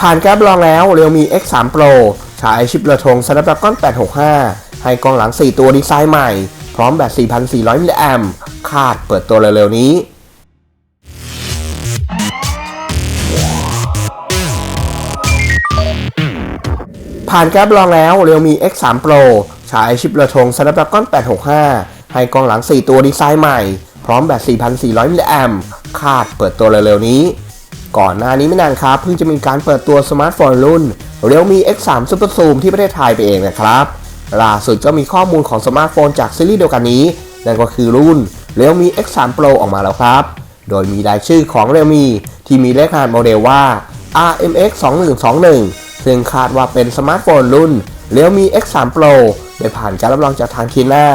ผ่านการรับรองแล้วเรียวมี X3 Pro ใช้ชิปเรือธง Snapdragon 865 ให้กล้องหลัง 4 ตัวดีไซน์ใหม่ พร้อมแบต 4,400 มิลลิแอมคาดเปิดตัวเร็วๆนี้ผ่านการรับรองแล้วเรียวมี X3 Pro ใช้ชิปเรือธง Snapdragon 865 ให้กล้องหลัง 4 ตัวดีไซน์ใหม่ พร้อมแบต 4,400 มิลลิแอมคาดเปิดตัวเร็วๆนี้ ก่อนหน้านี้ไม่นานครับ เพิ่งจะมีการเปิดตัวสมาร์ทโฟนรุ่น Realme X3 Super Zoom ที่ประเทศไทยไปเองนะครับ ล่าสุดก็มีข้อมูลของสมาร์ทโฟนจากซีรีส์เดียวกันนี้ นั่นก็คือรุ่น Realme X3 Pro ออกมาแล้วครับ โดยมีรายชื่อของ Realme ที่มีเลขรหัสโมเดลว่า RMX 2121ซึ่งคาดว่าเป็นสมาร์ทโฟนรุ่น Realme X3 Pro ได้ผ่านการรับรองจากทางคีน่า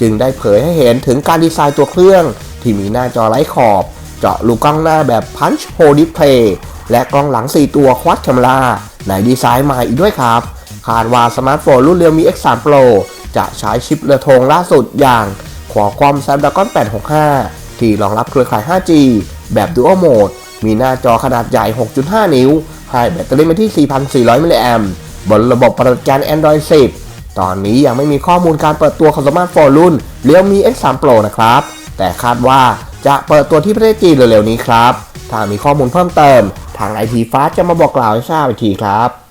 จึงได้เผยให้เห็นถึงการดีไซน์ตัวเครื่อง ที่มีหน้าจอไร้ขอบ เจาะลูกกล้องหน้าแบบ Punch Hole Display และกล้องหลัง 4 ตัวคว a ด c a m e r a ในดีไซน์ใหม่อีกด้วยครับ คาดว่าสมาร์ทโฟนรุ่น Realme X3 Pro จะใช้ชิปเรือธงล่าสุดอย่าง Qualcomm Snapdragon 865 ที่รองรับเครือข่าย 5G แบบ Dual Mode มีหน้าจอขนาดใหญ่ 6.5 นิ้ว ให้แบตเตอรี่มาที่ 4,400 มิลลิแอมป์บนระบบปฏิบัติการ Android 10 ตอนนี้ยังไม่มีข้อมูลการเปิดตัวของสมาร์ทโฟนรุ่น Realme X3 Pro นะครับ แต่คาดว่า จะเปิดตัวที่ประเทศจีนเร็วๆนี้ครับ ถ้ามีข้อมูลเพิ่มเติม ทางไอทีฟ้าจะมาบอกกล่าวให้ทราบอีกทีครับ